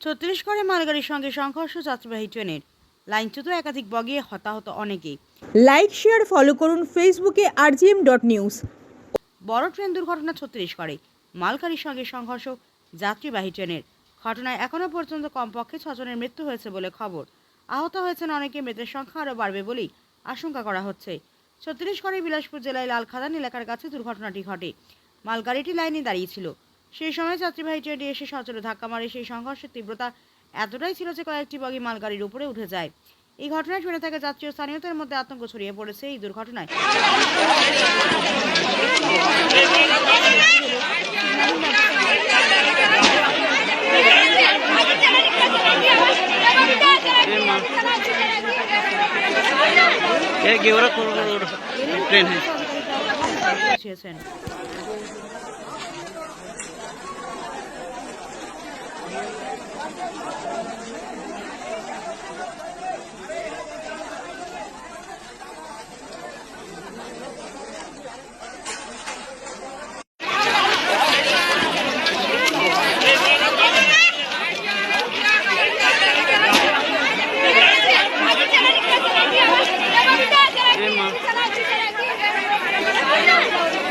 ছত্তিশগড়ে মালগাড়ির সঙ্গে সংঘর্ষ যাত্রীবাহী ট্রেনের। লাইনচ্যুত একাধিক বগিয়ে হতাহত অনেকেই। লাইক শেয়ার ফলো করুন ফেসবুকে আরজিএম ডট নিউজ বড় ট্রেন দুর্ঘটনা ছত্তিশগড়ে মালগাড়ির সঙ্গে সংঘর্ষ যাত্রীবাহী ট্রেনের। ঘটনায় এখনও পর্যন্ত কমপক্ষে ছজনের মৃত্যু হয়েছে বলে খবর। আহত হয়েছেন অনেকে মৃতের সংখ্যা আরও বাড়বে বলেই আশঙ্কা করা হচ্ছে। ছত্তিশগড়ের বিলাসপুর জেলায় লালখাদান এলাকার কাছে দুর্ঘটনাটি ঘটে। মালগাড়িটি লাইনে দাঁড়িয়েছিল সেই সময় যাত্রীবাহী ট্রেনটি এসে সচরে ধাক্কা মারে। সেই সংঘর্ষের তীব্রতা এতটাই ছিল যে কয়েকটি বগি মালগাড়ির উপরে উঠে যায়। এই ঘটনায় ট্রেনে থাকা যাত্রী ও স্থানীয়দের মধ্যে আতঙ্ক ছড়িয়ে পড়েছে এই দুর্ঘটনায়।